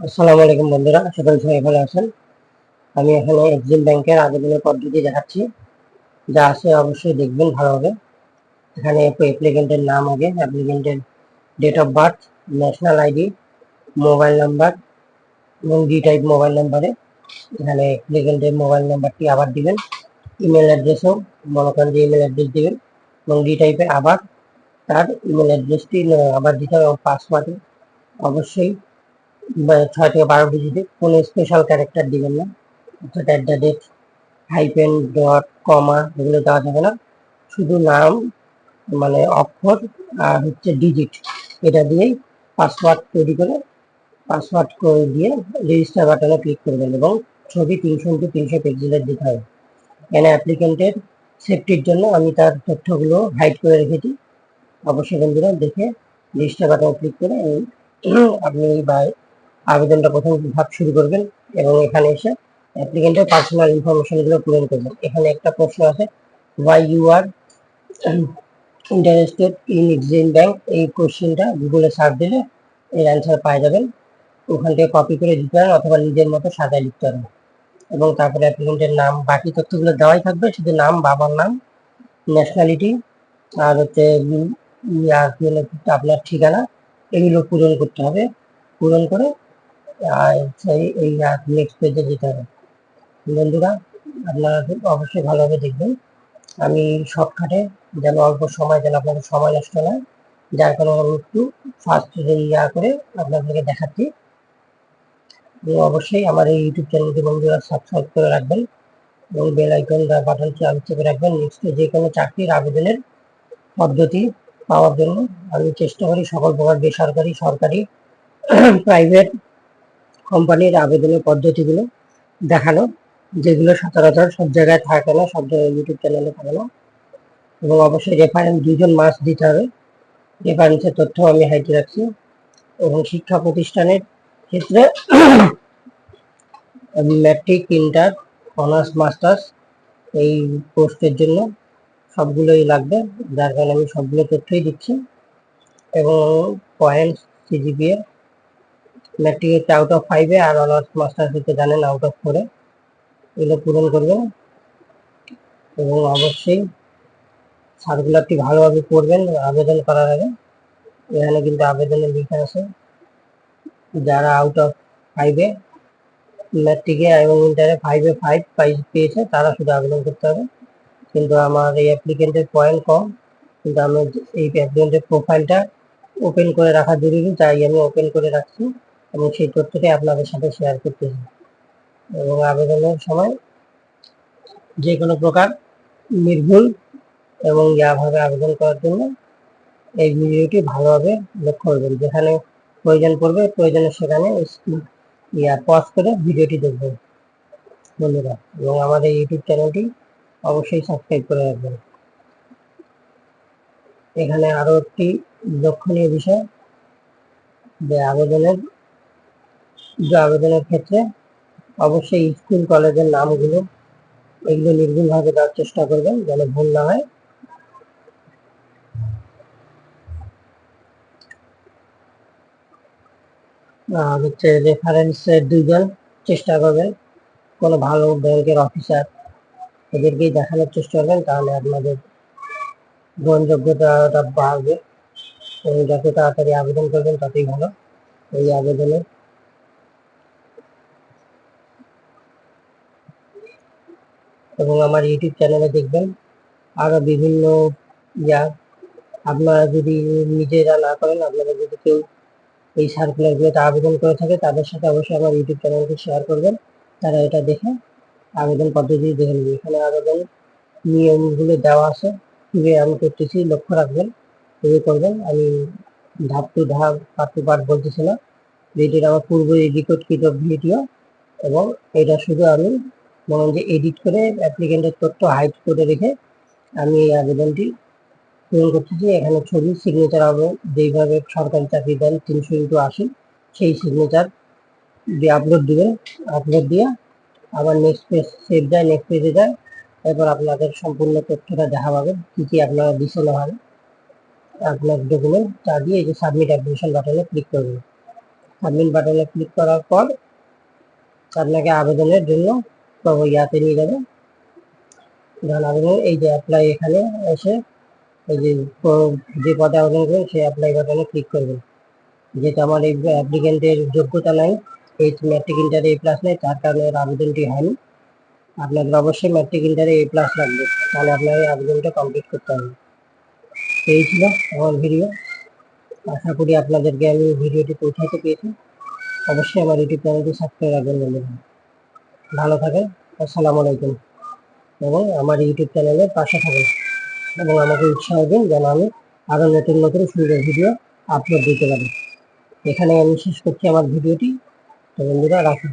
আসসালামু আলাইকুম বন্ধুরা করি সবাই ভালো আছেন। আমি এখানে এক্সিম ব্যাংকের আবেদনের পদ্ধতি দেখাচ্ছি। যা আছে অবশ্যই দেখবেন ভালোভাবে এখানে অ্যাপ্লিকেন্টের নাম আগে অ্যাপ্লিকেন্টের date of birth national ID mobile number এবং ডি টাইপ মোবাইল নাম্বারে এখানে অ্যাপ্লিকেন্টের মোবাইল নাম্বারটি আবার দিবেন ইমেল অ্যাড্রেসও মনে করেন যে ইমেল অ্যাড্রেস দিবেন এবং ডি টাইপের আবার তার ইমেল অ্যাড্রেসটি আবার দিতে হবে এবং পাসওয়ার্ডে অবশ্যই ছয় থেকে বারো ডিজিটে কোনো স্পেশাল ক্যারেক্টার দিবেন না। অর্থাৎ at the date hyphen dot comma এগুলো দেওয়া যাবে না। শুধু নাম মানে অক্ষর আর হচ্ছে ডিজিট এটা দিয়েই পাসওয়ার্ড তৈরি করে পাসওয়ার্ড করে দিয়ে রেজিস্টার বাটনে ক্লিক করবেন এবং ছবি তিনশো ইন্টু তিনশো পিক্সেলের দিতে হবে। এখানে অ্যাপ্লিকেন্টের সেফটির জন্য আমি তার তথ্যগুলো হাইড করে রেখেছি। অবশ্যই বন্ধুরা দেখে রেজিস্টার বাটনে ক্লিক করে আপনি এই বা- আবেদনটা প্রথম ধাপ শুরু করবেন এবং এখানে এসে অ্যাপ্লিকেন্টের পার্সোনাল ইনফরমেশনগুলো পূরণ করবেন। এখানে একটা প্রশ্ন আছে why you are interested in Exim bank এই কোশ্চেনটা গুগলে সার্চ দিলে এর অ্যান্সার পাওয়া যাবেন। ওখান থেকে কপি করে দিতে পারেন অথবা নিজের মতো সাজায় লিখতে পারেন। এবং তারপরে অ্যাপ্লিকেন্টের নাম, বাকি তথ্যগুলো দেওয়াই থাকবে, শুধু নাম, বাবার নাম ন্যাশনালিটি আর হচ্ছে আপনার ঠিকানা, এগুলো পূরণ করতে হবে। পূরণ করে এই নেক্সট পেজে যেতে হবে। বন্ধুরা, আপনারা অবশ্যই ভালোভাবে দেখবেন। আমি শর্টকাটে যেন অল্প সময় যেন আপনাদের সময় নষ্ট না যার কারণে আমি একটু ফার্স্ট ইয়া করে আপনাদেরকে দেখাচ্ছি। অবশ্যই আমার এই ইউটিউব চ্যানেলটি বন্ধুরা সাবস্ক্রাইব করে রাখবেন এবং বেল আইকন বাটনটি আমি চেপে রাখবেন। নেক্সট যে কোনো চাকরির আবেদনের পদ্ধতি পাওয়ার জন্য আমি চেষ্টা করি সকল প্রকার বেসরকারি, সরকারি প্রাইভেট কোম্পানির আবেদনের পদ্ধতিগুলো দেখানো যেগুলো সচরাচর সব জায়গায় থাকে না, সব জায়গায় ইউটিউব চ্যানেলে থাকে না। এবং অবশ্যই রেফারেন্স দুজন মাস দিতে হবে। রেফারেন্সের তথ্য আমি হাইটে রাখছি। এবং শিক্ষা প্রতিষ্ঠানের ক্ষেত্রে ম্যাট্রিক ইন্টার অনার্স মাস্টার্স এই পোস্টের জন্য সবগুলোই লাগবে। যার কারণে আমি সবগুলো তথ্যই দিচ্ছি। এবং পয়েন্ট সিজিপিএ ম্যাট্রিক হচ্ছে আউট অফ ফাইভে আর অনার্স মাস্টার্স হচ্ছে জানেন আউট অফ ফোরে এগুলো পূরণ করবেন এবং অবশ্যই সার্কুলারটি ভালোভাবে পড়বেন, আবেদন করার আগে। এখানে কিন্তু আবেদনের লেখা আছে। যারা আউট অফ ফাইভে ম্যাট্রিকে এবং ইন্টারে ফাইভে ফাইভ পেয়েছে, তারা শুধু আবেদন করতে হবে। কিন্তু আমার এই অ্যাপ্লিকেন্টের পয়েন্ট কম, কিন্তু আমি এই অ্যাপ্লিকেন্টের প্রোফাইলটা ওপেন করে রাখা জরুরি তাই আমি ওপেন করে রাখছি। এবং সেই তথ্যটি আপনাদের সাথে শেয়ার করতেছি। এবং আবেদনের সময় যে কোনো প্রকার নির্ভুল এবং ইয়াভাবে আবেদন করার জন্য এই ভিডিওটি ভালোভাবে লক্ষ্য করবেন। যেখানে প্রয়োজন পড়বে প্রয়োজনের সেখানে ইয়া পজ করে ভিডিওটি দেখবেন। বন্ধুরা এবং আমাদের ইউটিউব চ্যানেলটি অবশ্যই সাবস্ক্রাইব করে রাখবেন। এখানে আরও একটি লক্ষণীয় বিষয়, যে আবেদনের যে আবেদনের ক্ষেত্রে অবশ্যই স্কুল, কলেজের নামগুলো এগুলো নির্ভুলভাবে দেওয়ার চেষ্টা করবেন যেন ভুল না হয়। আর হচ্ছে রেফারেন্সের দুইজন চেষ্টা করবেন, কোনো ভালো ব্যাংকের অফিসার এদেরকেই দেখানোর চেষ্টা করবেন, তাহলে আপনাদের গ্রহণযোগ্যতাটা বাড়বে। এবং যত তাড়াতাড়ি আবেদন করবেন, ততই ভালো। এই আবেদনে এবং আমার ইউটিউব চ্যানেলে দেখবেন। আরও বিভিন্ন, ইয়া, আপনারা যদি নিজেরা না করেন, আপনারা যদি কেউ এই সার্কুলারগুলোতে আবেদন করে থাকে, তাদের সাথে অবশ্যই আমার ইউটিউব চ্যানেলটি শেয়ার করবেন। তারা এটা দেখে আবেদন পদ্ধতি দেখে নেবে। এখানে আবেদন নিয়মগুলো দেওয়া আছে। কীভাবে আমি করতেছি লক্ষ্য রাখবেন এভাবে করবেন। আমি ধাপ টু ধাপ পার্ট টু পার্ট বলতেছি না। ভিডিওটা আমার পূর্ব রেকর্ডকৃত ভিডিও এবং এটা শুধু আমি মনে যে এডিট করে অ্যাপ্লিকেন্টের তথ্য হাইড করে রেখে আমি এই আবেদনটি পূরণ করতেছি এখানে ছবি সিগনেচার হবে যেইভাবে সরকারি চাকরি দেন তিনশো ইন্টু আশি, সেই সিগনেচার দিয়ে আপলোড দিবেন। আপলোড দিয়ে আবার নেক্সট পেজ সেভ যায় নেক্সট পেজে যায়। এরপর আপনাদের সম্পূর্ণ তথ্যটা দেখা পাবে কী কী আপনারা দিছে না হবে আপনার ডকুমেন্ট তা দিয়ে এই যে সাবমিট অ্যাপ্লিকেশন বাটনে ক্লিক করবেন। সাবমিট বাটনে ক্লিক করার পর আপনাকে আবেদনের জন্য তো ইয়াতে নিয়ে যাবে। ধরুন আবেদন এই যে অ্যাপ্লাই এখানে এসে, এই যে যে পদে আবেদন করবেন সেই অ্যাপ্লাই বাটনে ক্লিক করবেন যেহেতু আমার এই অ্যাপ্লিকেন্টের যোগ্যতা নাই, এই ম্যাট্রিক ইন্টারে এ প্লাস নেই, তার কারণে আবেদনটি হয়নি। আপনাদের অবশ্যই ম্যাট্রিক ইন্টারে এ প্লাস লাগবে। তাহলে আপনার এই আবেদনটা কমপ্লিট করতে হবে। এই ছিল আমার ভিডিও আশা করি আপনাদেরকে আমি ভিডিওটি পৌঁছাতে পেরেছি। অবশ্যই আমার ইউটিউব চ্যানেলটি সাবস্ক্রাইব রাখবেন বন্ধুরা। ভালো থাকেন আসসালামু আলাইকুম। এবং আমার ইউটিউব চ্যানেলের পাশে থাকেন। এবং আমাকে উৎসাহ দিন যেন আমি আরও নতুন নতুন সুন্দর ভিডিও আপলোড দিতে পারি। এখানে আমি শেষ করছি আমার ভিডিওটি। তো বন্ধুরা, রাখি।